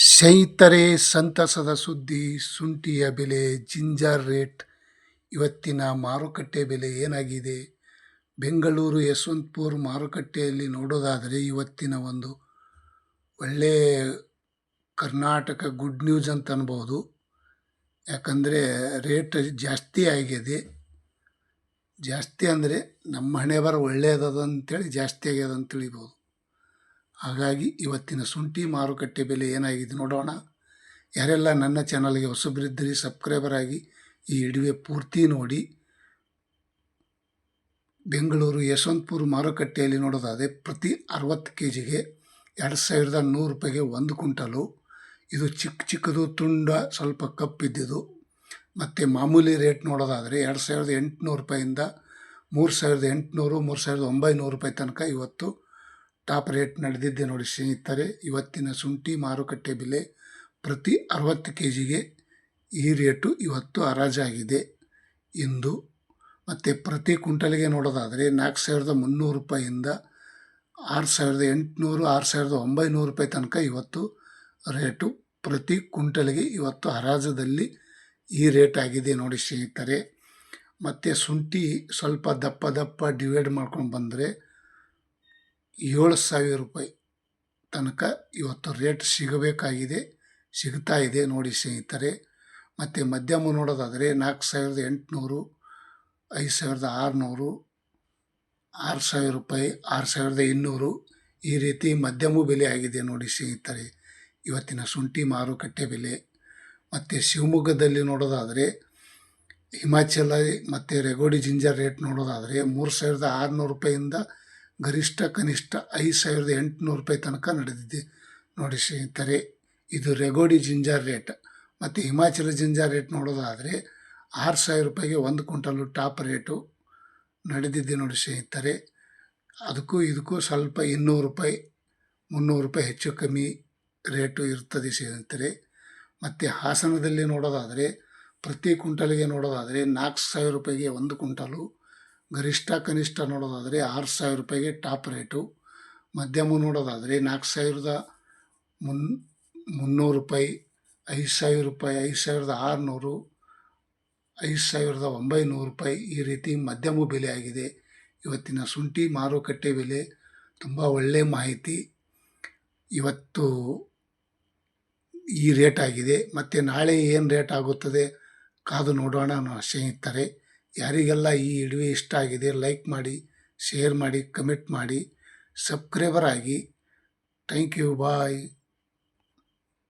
ಸ್ನೇಹಿತರೆ ಸಂತಸದ ಸುದ್ದಿ, ಶುಂಠಿಯ ಬೆಲೆ, ಜಿಂಜರ್ ರೇಟ್, ಇವತ್ತಿನ ಮಾರುಕಟ್ಟೆ ಬೆಲೆ ಏನಾಗಿದೆ? ಬೆಂಗಳೂರು ಯಶವಂತಪುರ ಮಾರುಕಟ್ಟೆಯಲ್ಲಿ ನೋಡೋದಾದರೆ ಇವತ್ತಿನ ಒಂದು ಒಳ್ಳೆ ಕರ್ನಾಟಕ ಗುಡ್ ನ್ಯೂಸ್ ಅಂತ ಅನ್ಬೋದು. ಯಾಕಂದರೆ ರೇಟ್ ಜಾಸ್ತಿ ಆಗಿದೆ. ಜಾಸ್ತಿ ಅಂದರೆ ನಮ್ಮ ಹಣೆ ಬರ ಒಳ್ಳೆಯದದ ಅಂತೇಳಿ ಜಾಸ್ತಿ ಆಗ್ಯದ ಅಂತ ತಿಳಿಬೋದು. ಹಾಗಾಗಿ ಇವತ್ತಿನ ಶುಂಠಿ ಮಾರುಕಟ್ಟೆ ಬೆಲೆ ಏನಾಗಿದೆ ನೋಡೋಣ. ಯಾರೆಲ್ಲ ನನ್ನ ಚಾನಲ್ಗೆ ಹೊಸಬ್ರಿದ್ದರೆ, ಸಬ್ಸ್ಕ್ರೈಬರ್ ಆಗಿ ಈ ಇಡುವೆ ಪೂರ್ತಿ ನೋಡಿ. ಬೆಂಗಳೂರು ಯಶವಂತಪುರ ಮಾರುಕಟ್ಟೆಯಲ್ಲಿ ನೋಡೋದಾದರೆ ಪ್ರತಿ ಅರವತ್ತು ಕೆ ಜಿಗೆ ಎರಡು ಸಾವಿರದ ನೂರು ರೂಪಾಯಿಗೆ ಒಂದು ಕುಂಟಲು ಇದು ಚಿಕ್ಕ ಚಿಕ್ಕದು, ತುಂಡ, ಸ್ವಲ್ಪ ಕಪ್ಪಿದ್ದಿದ್ದು ಮತ್ತು ಮಾಮೂಲಿ ರೇಟ್ ನೋಡೋದಾದರೆ ಎರಡು ಸಾವಿರದ ಎಂಟುನೂರು ರೂಪಾಯಿಂದ ಮೂರು ಸಾವಿರದ ಎಂಟುನೂರು, ಮೂರು ಸಾವಿರದ ಒಂಬೈನೂರು ರೂಪಾಯಿ ತನಕ ಇವತ್ತು ಟಾಪ್ ರೇಟ್ ನಡೆದಿದ್ದೆ ನೋಡಿ ಸ್ನೇಹಿತರೆ. ಇವತ್ತಿನ ಶುಂಠಿ ಮಾರುಕಟ್ಟೆ ಬೆಲೆ ಪ್ರತಿ ಅರವತ್ತು ಕೆ ಜಿಗೆ ಈ ರೇಟು ಇವತ್ತು ಹರಾಜಾಗಿದೆ ಇಂದು ಮತ್ತು ಪ್ರತಿ ಕುಂಟಲಿಗೆ ನೋಡೋದಾದರೆ ನಾಲ್ಕು ಸಾವಿರದ ಮುನ್ನೂರು ರೂಪಾಯಿಯಿಂದ ಆರು ಸಾವಿರದ ಎಂಟುನೂರು, ಆರು ಸಾವಿರದ ಒಂಬೈನೂರು ರೂಪಾಯಿ ತನಕ ಇವತ್ತು ರೇಟು ಪ್ರತಿ ಕುಂಟಲಿಗೆ ಇವತ್ತು ಹರಾಜದಲ್ಲಿ ಈ ರೇಟ್ ಆಗಿದೆ ನೋಡಿ ಸ್ನೇಹಿತರೆ. ಮತ್ತು ಶುಂಠಿ ಸ್ವಲ್ಪ ದಪ್ಪ ದಪ್ಪ ಡಿವೈಡ್ ಮಾಡ್ಕೊಂಡು ಬಂದರೆ ಏಳು ಸಾವಿರ ರೂಪಾಯಿ ತನಕ ಇವತ್ತು ರೇಟ್ ಸಿಗಬೇಕಾಗಿದೆ, ಸಿಗ್ತಾ ಇದೆ ನೋಡಿ ಸ್ನೇಹಿತರೆ. ಮತ್ತು ಮಧ್ಯಮ ನೋಡೋದಾದರೆ ನಾಲ್ಕು ಸಾವಿರದ ಎಂಟುನೂರು, ಐದು ಸಾವಿರದ ಆರುನೂರು, ಆರು ಸಾವಿರ ರೂಪಾಯಿ, ಆರು ಸಾವಿರದ ಇನ್ನೂರು ಈ ರೀತಿ ಮಧ್ಯಮ ಬೆಲೆ ಆಗಿದೆ ನೋಡಿ ಸ್ನೇಹಿತರೆ. ಇವತ್ತಿನ ಶುಂಠಿ ಮಾರುಕಟ್ಟೆ ಬೆಲೆ. ಮತ್ತು ಶಿವಮೊಗ್ಗದಲ್ಲಿ ನೋಡೋದಾದರೆ ಹಿಮಾಚಲ ಮತ್ತು ರೆಗೋಡಿ ಜಿಂಜರ್ ರೇಟ್ ನೋಡೋದಾದರೆ ಮೂರು ಸಾವಿರದ ಆರುನೂರು ರೂಪಾಯಿಂದ ಗರಿಷ್ಠ ಕನಿಷ್ಠ ಐದು ಸಾವಿರದ ಎಂಟುನೂರು ರೂಪಾಯಿ ತನಕ ನಡೆದಿದೆ. ನೋಡಿ ಸ್ನೇಹಿತರೆ, ಇದು ರೆಗೋಡಿ ಜಿಂಜಾರ್ ರೇಟ್. ಮತ್ತು ಹಿಮಾಚಲ ಜಿಂಜಾರ್ ರೇಟ್ ನೋಡೋದಾದರೆ ಆರು ಸಾವಿರ ರೂಪಾಯಿಗೆ ಒಂದು ಕ್ವಿಂಟಲು ಟಾಪ್ ರೇಟು ನಡೆದಿದ್ದೆ ನೋಡಿ ಸ್ನೇಹಿತರೆ. ಅದಕ್ಕೂ ಇದಕ್ಕೂ ಸ್ವಲ್ಪ ಇನ್ನೂರು ರೂಪಾಯಿ, ಮುನ್ನೂರು ರೂಪಾಯಿ ಹೆಚ್ಚು ಕಮ್ಮಿ ರೇಟು ಇರ್ತದೆ ಸ್ನೇಹಿತರೆ. ಮತ್ತು ಹಾಸನದಲ್ಲಿ ನೋಡೋದಾದರೆ ಪ್ರತಿ ಕ್ವಿಂಟಲಿಗೆ ನೋಡೋದಾದರೆ ನಾಲ್ಕು ಸಾವಿರ ರೂಪಾಯಿಗೆ ಒಂದು ಕುಂಟಲು ಗರಿಷ್ಠ ಕನಿಷ್ಠ ನೋಡೋದಾದರೆ ಆರು ಸಾವಿರ ರೂಪಾಯಿಗೆ ಟಾಪ್ ರೇಟು. ಮಧ್ಯಮ ನೋಡೋದಾದರೆ ನಾಲ್ಕು ಸಾವಿರದ ಮುನ್, ಮುನ್ನೂರು ರೂಪಾಯಿ, ಐದು ಸಾವಿರ ರೂಪಾಯಿ, ಐದು ಸಾವಿರದ ಆರುನೂರು, ಐದು ಸಾವಿರದ ಒಂಬೈನೂರು ರೂಪಾಯಿ ಈ ರೀತಿ ಮಧ್ಯಮ ಬೆಲೆ ಆಗಿದೆ. ಇವತ್ತಿನ ಶುಂಠಿ ಮಾರುಕಟ್ಟೆ ಬೆಲೆ ತುಂಬ ಒಳ್ಳೆಯ ಮಾಹಿತಿ. ಇವತ್ತು ಈ ರೇಟ್ ಆಗಿದೆ. ಮತ್ತು ನಾಳೆ ಏನು ರೇಟ್ ಆಗುತ್ತದೆ ಕಾದು ನೋಡೋಣ ಸ್ನೇಹಿತರೆ ಯಾರಿಗೆಲ್ಲ ಈ ವಿಡಿಯೋ ಇಷ್ಟ ಆಗಿದೆ ಲೈಕ್ ಮಾಡಿ ಶೇರ್ ಮಾಡಿ ಕಮೆಂಟ್ ಮಾಡಿ ಸಬ್ಸ್ಕ್ರೈಬರ್ ಆಗಿ. Thank you bye